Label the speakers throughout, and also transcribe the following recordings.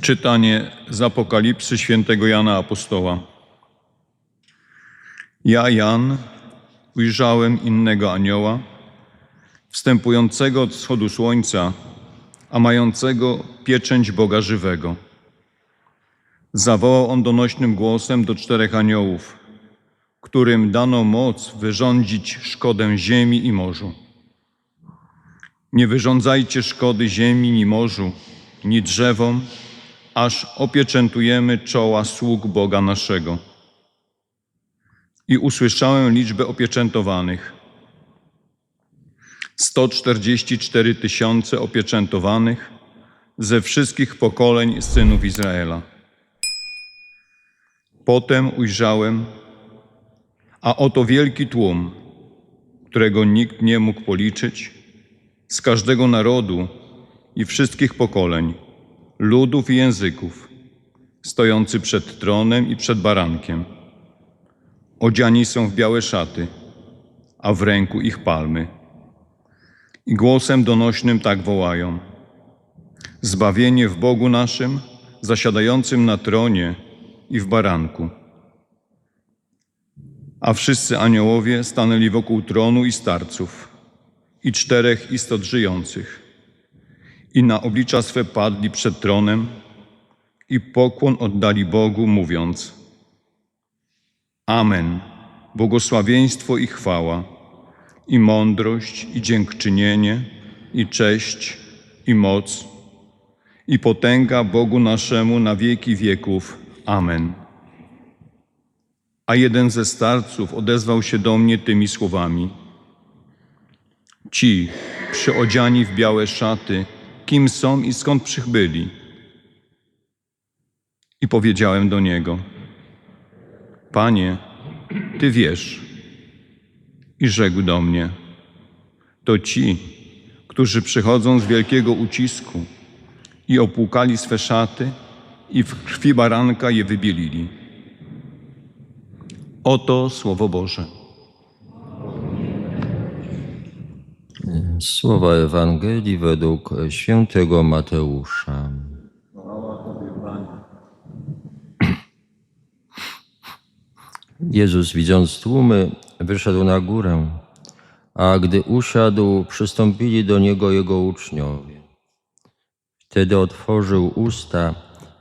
Speaker 1: Czytanie z Apokalipsy świętego Jana Apostoła. Ja, Jan, ujrzałem innego anioła, wstępującego od wschodu słońca, a mającego pieczęć Boga żywego. Zawołał on donośnym głosem do czterech aniołów, którym dano moc wyrządzić szkodę ziemi i morzu. Nie wyrządzajcie szkody ziemi ni morzu, ni drzewom, aż opieczętujemy czoła sług Boga naszego. I usłyszałem liczbę opieczętowanych. 144 tysiące opieczętowanych ze wszystkich pokoleń synów Izraela. Potem ujrzałem, a oto wielki tłum, którego nikt nie mógł policzyć, z każdego narodu i wszystkich pokoleń, ludów i języków, stojący przed tronem i przed barankiem. Odziani są w białe szaty, a w ręku ich palmy. I głosem donośnym tak wołają: Zbawienie w Bogu naszym, zasiadającym na tronie i w baranku. A wszyscy aniołowie stanęli wokół tronu i starców, i czterech istot żyjących, i na oblicza swe padli przed tronem, i pokłon oddali Bogu, mówiąc: Amen. Błogosławieństwo i chwała, i mądrość, i dziękczynienie, i cześć, i moc, i potęga Bogu naszemu na wieki wieków. Amen. A jeden ze starców odezwał się do mnie tymi słowami: Ci, przyodziani w białe szaty, kim są i skąd przybyli? I powiedziałem do niego: Panie, Ty wiesz. I rzekł do mnie: To ci, którzy przychodzą z wielkiego ucisku i opłukali swe szaty i w krwi baranka je wybielili. Oto Słowo Boże.
Speaker 2: Słowa Ewangelii według świętego Mateusza. Jezus, widząc tłumy, wyszedł na górę, a gdy usiadł, przystąpili do niego jego uczniowie. Wtedy otworzył usta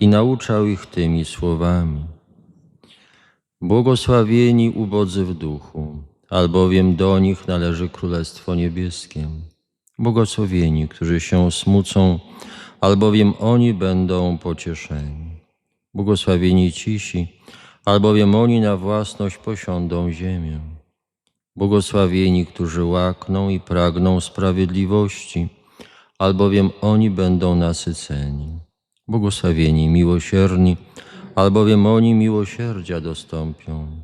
Speaker 2: i nauczał ich tymi słowami. Błogosławieni ubodzy w duchu, albowiem do nich należy Królestwo Niebieskie. Błogosławieni, którzy się smucą, albowiem oni będą pocieszeni. Błogosławieni cisi, albowiem oni na własność posiądą ziemię. Błogosławieni, którzy łakną i pragną sprawiedliwości, albowiem oni będą nasyceni. Błogosławieni miłosierni, albowiem oni miłosierdzia dostąpią.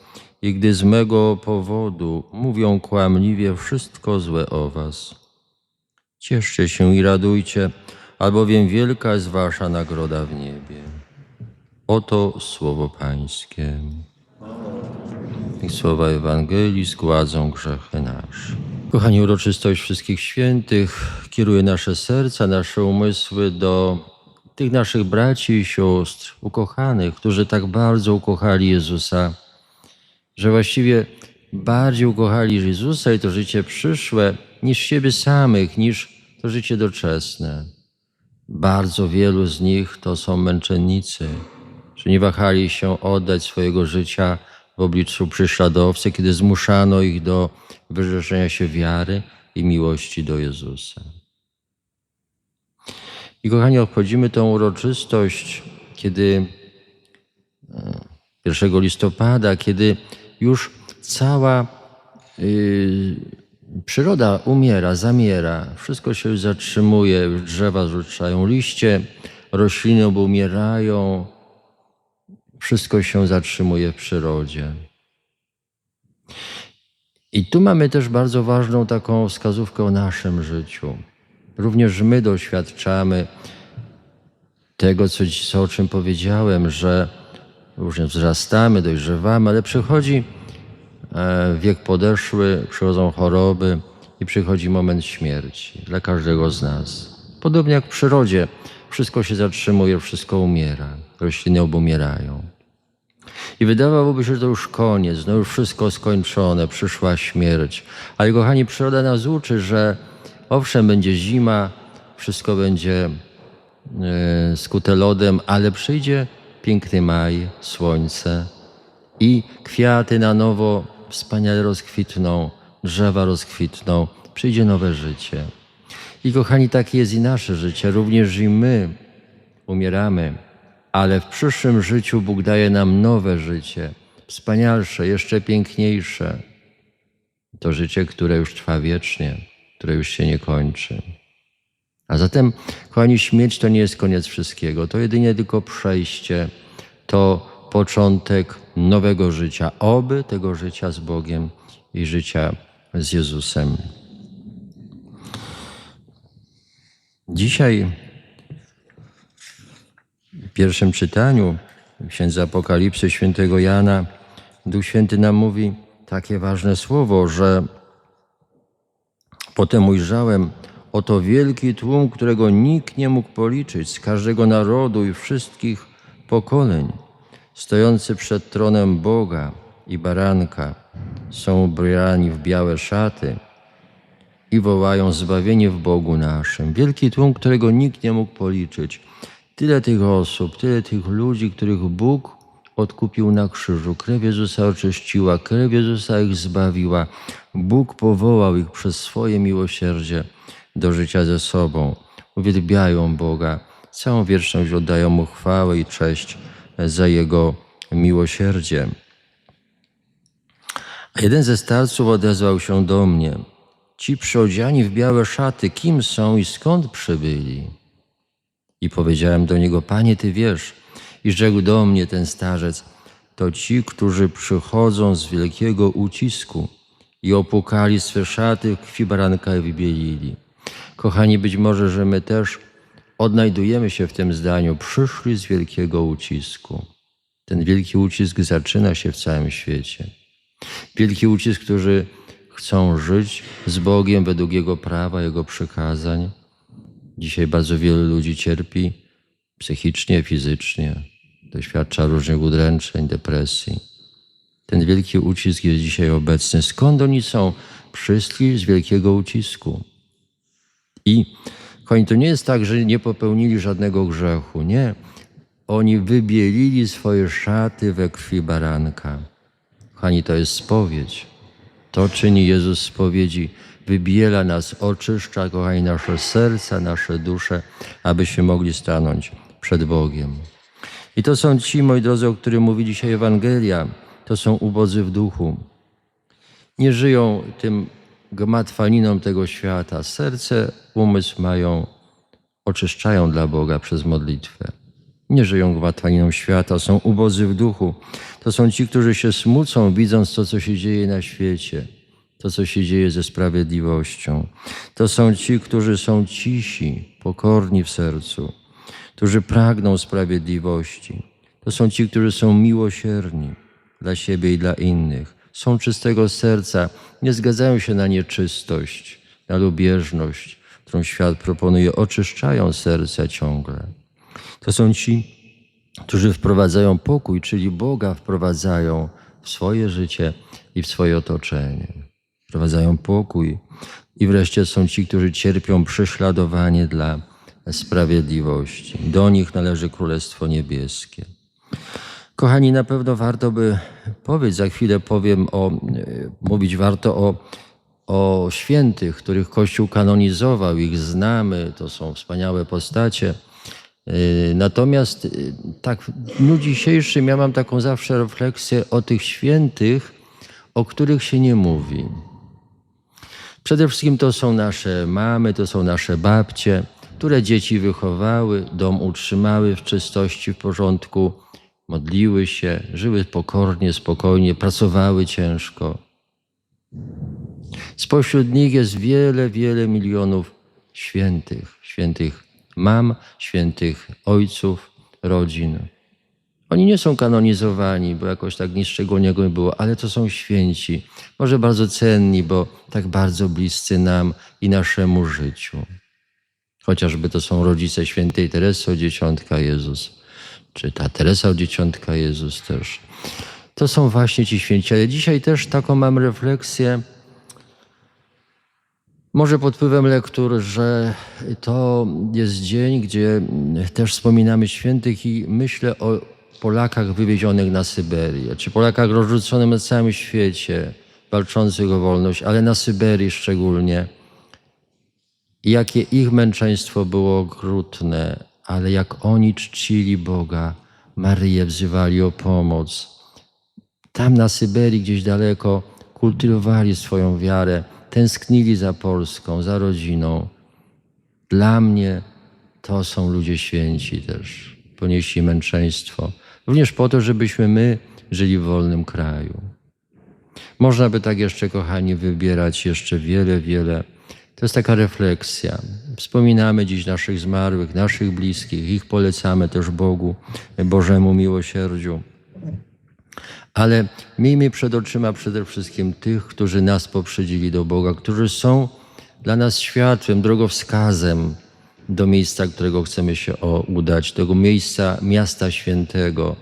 Speaker 2: i gdy z mego powodu mówią kłamliwie wszystko złe o was. Cieszcie się i radujcie, albowiem wielka jest wasza nagroda w niebie. Oto słowo Pańskie. I słowa Ewangelii zgładzą grzechy nasze. Kochani, uroczystość wszystkich świętych kieruje nasze serca, nasze umysły do tych naszych braci i sióstr ukochanych, którzy tak bardzo ukochali Jezusa, że właściwie bardziej ukochali Jezusa i to życie przyszłe niż siebie samych, niż to życie doczesne. Bardzo wielu z nich to są męczennicy, że nie wahali się oddać swojego życia w obliczu prześladowcy, kiedy zmuszano ich do wyrzeczenia się wiary i miłości do Jezusa. I kochani, obchodzimy tę uroczystość, kiedy 1 listopada, kiedy już cała y, przyroda umiera, zamiera, wszystko się zatrzymuje, drzewa rzucają liście, rośliny obumierają, wszystko się zatrzymuje w przyrodzie. I tu mamy też bardzo ważną taką wskazówkę o naszym życiu. Również my doświadczamy tego, co, o czym powiedziałem, że różnie wzrastamy, dojrzewamy, ale przychodzi e, wiek podeszły, przychodzą choroby i przychodzi moment śmierci dla każdego z nas. Podobnie jak w przyrodzie, wszystko się zatrzymuje, wszystko umiera, rośliny obumierają. I wydawałoby się, że to już koniec, no już wszystko skończone, przyszła śmierć. Ale kochani, przyroda nas uczy, że owszem, będzie zima, wszystko będzie e, skute lodem, ale przyjdzie piękny maj, słońce i kwiaty na nowo wspaniale rozkwitną, drzewa rozkwitną, przyjdzie nowe życie. I kochani, takie jest i nasze życie, również i my umieramy, ale w przyszłym życiu Bóg daje nam nowe życie, wspanialsze, jeszcze piękniejsze. To życie, które już trwa wiecznie, które już się nie kończy. A zatem, kochani, śmierć to nie jest koniec wszystkiego, to jedynie tylko przejście, to początek nowego życia, oby tego życia z Bogiem i życia z Jezusem. Dzisiaj w pierwszym czytaniu księdza Apokalipsy świętego Jana Duch Święty nam mówi takie ważne słowo, że potem ujrzałem oto wielki tłum, którego nikt nie mógł policzyć z każdego narodu i wszystkich pokoleń, stojący przed tronem Boga i baranka, są ubrani w białe szaty i wołają zbawienie w Bogu naszym. Wielki tłum, którego nikt nie mógł policzyć. Tyle tych osób, tyle tych ludzi, których Bóg odkupił na krzyżu. Krew Jezusa oczyściła, krew Jezusa ich zbawiła. Bóg powołał ich przez swoje miłosierdzie do życia ze sobą. Uwielbiają Boga. Całą wieczność oddają Mu chwałę i cześć za Jego miłosierdzie. A jeden ze starców odezwał się do mnie. Ci przyodziani w białe szaty, kim są i skąd przybyli? I powiedziałem do niego, Panie, Ty wiesz. I rzekł do mnie ten starzec, to ci, którzy przychodzą z wielkiego ucisku i opukali swe szaty, w krwi baranka i wybielili. Kochani, być może, że my też odnajdujemy się w tym zdaniu, przyszli z wielkiego ucisku. Ten wielki ucisk zaczyna się w całym świecie. Wielki ucisk, którzy chcą żyć z Bogiem według Jego prawa, Jego przykazań. Dzisiaj bardzo wielu ludzi cierpi psychicznie, fizycznie, doświadcza różnych udręczeń, depresji. Ten wielki ucisk jest dzisiaj obecny. Skąd oni są? Przyszli z wielkiego ucisku. I kochani, to nie jest tak, że nie popełnili żadnego grzechu. Nie. Oni wybielili swoje szaty we krwi baranka. Kochani, to jest spowiedź. To czyni Jezus spowiedzi. Wybiela nas, oczyszcza, kochani, nasze serca, nasze dusze, abyśmy mogli stanąć przed Bogiem. I to są ci, moi drodzy, o których mówi dzisiaj Ewangelia. To są ubodzy w duchu. Nie żyją tym gmatwaniną tego świata. Serce, umysł mają, oczyszczają dla Boga przez modlitwę. Nie żyją gmatwaniną świata, są ubodzy w duchu. To są ci, którzy się smucą, widząc to, co się dzieje na świecie, to, co się dzieje ze sprawiedliwością. To są ci, którzy są cisi, pokorni w sercu, którzy pragną sprawiedliwości. To są ci, którzy są miłosierni dla siebie i dla innych. Są czystego serca, nie zgadzają się na nieczystość, na lubieżność, którą świat proponuje, oczyszczają serca ciągle. To są ci, którzy wprowadzają pokój, czyli Boga wprowadzają w swoje życie i w swoje otoczenie. Wprowadzają pokój. I wreszcie są ci, którzy cierpią prześladowanie dla sprawiedliwości. Do nich należy Królestwo Niebieskie. Kochani, na pewno warto by powiedzieć, za chwilę powiem o, mówić warto o, o świętych, których Kościół kanonizował, ich znamy, to są wspaniałe postacie. Natomiast tak w dniu dzisiejszym ja mam taką zawsze refleksję o tych świętych, o których się nie mówi. Przede wszystkim to są nasze mamy, to są nasze babcie, które dzieci wychowały, dom utrzymały w czystości, w porządku, modliły się, żyły pokornie, spokojnie, pracowały ciężko. Spośród nich jest wiele, wiele milionów świętych, świętych mam, świętych ojców, rodzin. Oni nie są kanonizowani, bo jakoś tak nic szczególnego nie było, ale to są święci, może bardzo cenni, bo tak bardzo bliscy nam i naszemu życiu. Chociażby to są rodzice świętej Teresy Dzieciątka Jezus, czy ta Teresa Dzieciątka Jezus też. To są właśnie ci święci, ale dzisiaj też taką mam refleksję, może pod wpływem lektur, że to jest dzień, gdzie też wspominamy świętych i myślę o Polakach wywiezionych na Syberię, czy Polakach rozrzuconych na całym świecie, walczących o wolność, ale na Syberii szczególnie. Jakie ich męczeństwo było okrutne, ale jak oni czcili Boga, Maryję wzywali o pomoc. Tam na Syberii, gdzieś daleko, kultywowali swoją wiarę, tęsknili za Polską, za rodziną. Dla mnie to są ludzie święci też. Ponieśli męczeństwo. Również po to, żebyśmy my żyli w wolnym kraju. Można by tak jeszcze, kochani, wybierać jeszcze wiele, wiele. To jest taka refleksja. Wspominamy dziś naszych zmarłych, naszych bliskich, ich polecamy też Bogu, Bożemu miłosierdziu. Ale miejmy przed oczyma przede wszystkim tych, którzy nas poprzedzili do Boga, którzy są dla nas światłem, drogowskazem do miejsca, którego chcemy się udać, tego miejsca, miasta świętego.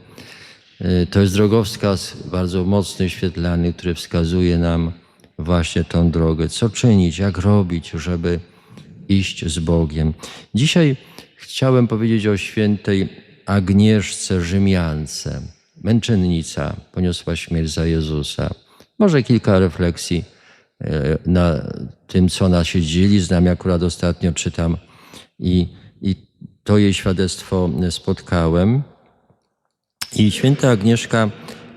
Speaker 2: Y, To jest drogowskaz bardzo mocny, świetlany, który wskazuje nam właśnie tą drogę. Co czynić, jak robić, żeby iść z Bogiem. Dzisiaj chciałem powiedzieć o świętej Agnieszce Rzymiance. Męczennica poniosła śmierć za Jezusa. Może kilka refleksji e, na tym, co ona się dzieli. Znam, akurat ostatnio czytam i, i to jej świadectwo spotkałem. I święta Agnieszka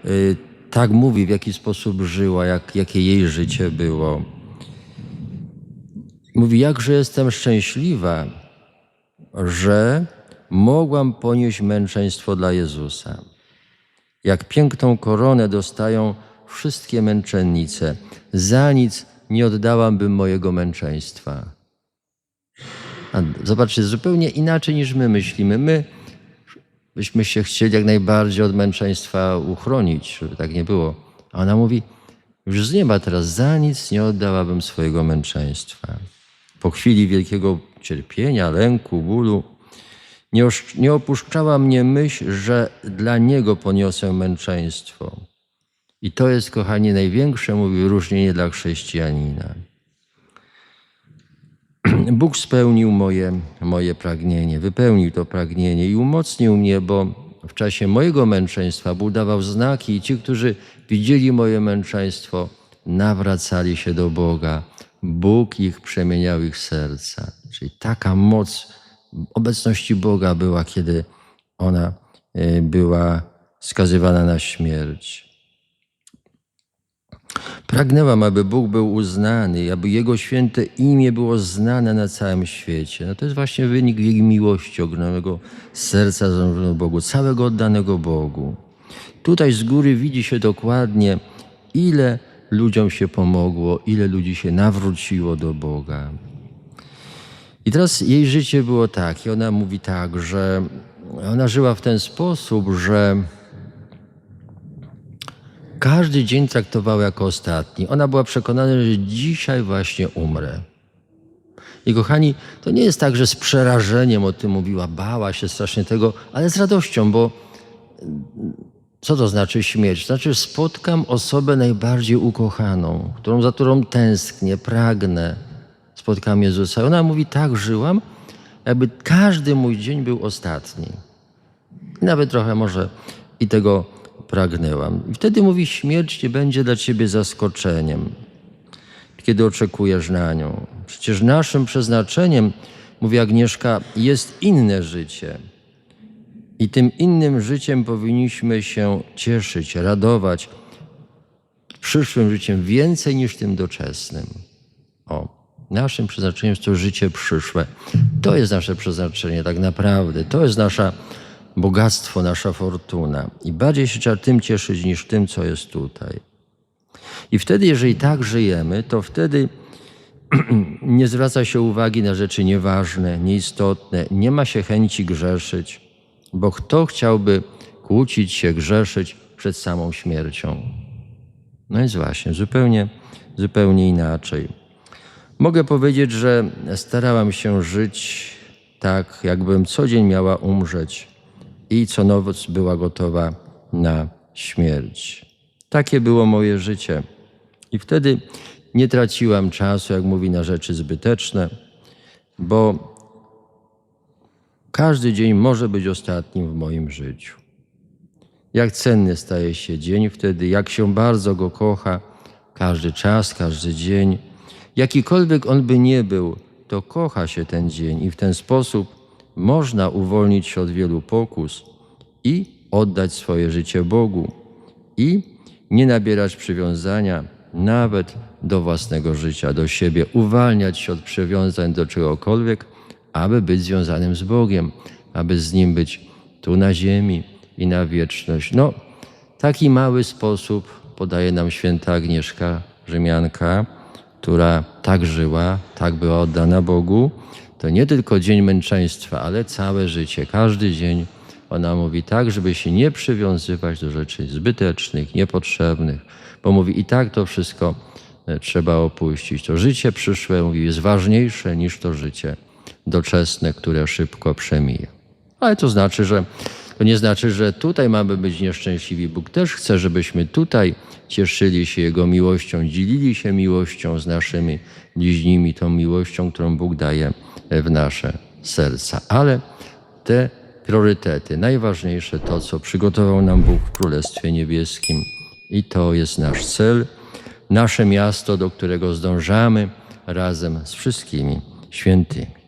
Speaker 2: y, tak mówi, w jaki sposób żyła, jak, jakie jej życie było. Mówi, jakże jestem szczęśliwa, że mogłam ponieść męczeństwo dla Jezusa. Jak piękną koronę dostają wszystkie męczennice. Za nic nie oddałabym mojego męczeństwa. A zobaczcie, zupełnie inaczej niż my myślimy. My byśmy się chcieli jak najbardziej od męczeństwa uchronić, żeby tak nie było. A ona mówi, już z nieba teraz za nic nie oddałabym swojego męczeństwa. Po chwili wielkiego cierpienia, lęku, bólu, nie, opuszczała mnie myśl, że dla Niego poniosę męczeństwo. I to jest, kochani, największe, mówi, wyróżnienie dla chrześcijanina. Bóg spełnił moje, moje pragnienie, wypełnił to pragnienie i umocnił mnie, bo w czasie mojego męczeństwa Bóg dawał znaki i ci, którzy widzieli moje męczeństwo, nawracali się do Boga. Bóg ich przemieniał ich serca. Czyli taka moc obecności Boga była, kiedy ona e, była skazywana na śmierć. Pragnęłam, aby Bóg był uznany, aby Jego święte imię było znane na całym świecie. No to jest właśnie wynik Jej miłości, ogromnego serca złożonego Bogu, całego oddanego Bogu. Tutaj z góry widzi się dokładnie, ile ludziom się pomogło, ile ludzi się nawróciło do Boga. I teraz jej życie było tak, i ona mówi tak, że ona żyła w ten sposób, że każdy dzień traktowała jako ostatni. Ona była przekonana, że dzisiaj właśnie umrę. I kochani, to nie jest tak, że z przerażeniem o tym mówiła, bała się strasznie tego, ale z radością, bo co to znaczy śmierć? Znaczy, spotkam osobę najbardziej ukochaną, którą, za którą tęsknię, pragnę. Spotkam Jezusa. I ona mówi, tak żyłam, jakby każdy mój dzień był ostatni. I nawet trochę może i tego pragnęłam. I wtedy mówi, śmierć nie będzie dla ciebie zaskoczeniem, kiedy oczekujesz na nią. Przecież naszym przeznaczeniem, mówi Agnieszka, jest inne życie. I tym innym życiem powinniśmy się cieszyć, radować. Przyszłym życiem więcej niż tym doczesnym. O, naszym przeznaczeniem jest to życie przyszłe. To jest nasze przeznaczenie tak naprawdę. To jest nasza bogactwo, nasza fortuna. I bardziej się trzeba tym cieszyć niż tym, co jest tutaj. I wtedy, jeżeli tak żyjemy, to wtedy nie zwraca się uwagi na rzeczy nieważne, nieistotne, nie ma się chęci grzeszyć, bo kto chciałby kłócić się, grzeszyć przed samą śmiercią? No więc właśnie, zupełnie, zupełnie inaczej. Mogę powiedzieć, że starałam się żyć tak, jakbym co dzień miała umrzeć i co noc była gotowa na śmierć. Takie było moje życie. I wtedy nie traciłam czasu, jak mówi, na rzeczy zbyteczne, bo każdy dzień może być ostatnim w moim życiu. Jak cenny staje się dzień wtedy, jak się bardzo go kocha, każdy czas, każdy dzień. Jakikolwiek on by nie był, to kocha się ten dzień i w ten sposób można uwolnić się od wielu pokus i oddać swoje życie Bogu i nie nabierać przywiązania nawet do własnego życia, do siebie, uwalniać się od przywiązań do czegokolwiek, aby być związanym z Bogiem, aby z Nim być tu na ziemi i na wieczność. No, taki mały sposób podaje nam święta Agnieszka Rzymianka, która tak żyła, tak była oddana Bogu. To nie tylko dzień męczeństwa, ale całe życie, każdy dzień. Ona mówi tak, żeby się nie przywiązywać do rzeczy zbytecznych, niepotrzebnych, bo mówi i tak to wszystko e, trzeba opuścić. To życie przyszłe, mówi, jest ważniejsze niż to życie doczesne, które szybko przemija. Ale to znaczy, że to nie znaczy, że tutaj mamy być nieszczęśliwi. Bóg też chce, żebyśmy tutaj cieszyli się Jego miłością, dzielili się miłością z naszymi bliźnimi, tą miłością, którą Bóg daje w nasze serca. Ale te priorytety, najważniejsze to, co przygotował nam Bóg w Królestwie Niebieskim, i to jest nasz cel, nasze miasto, do którego zdążamy razem z wszystkimi świętymi.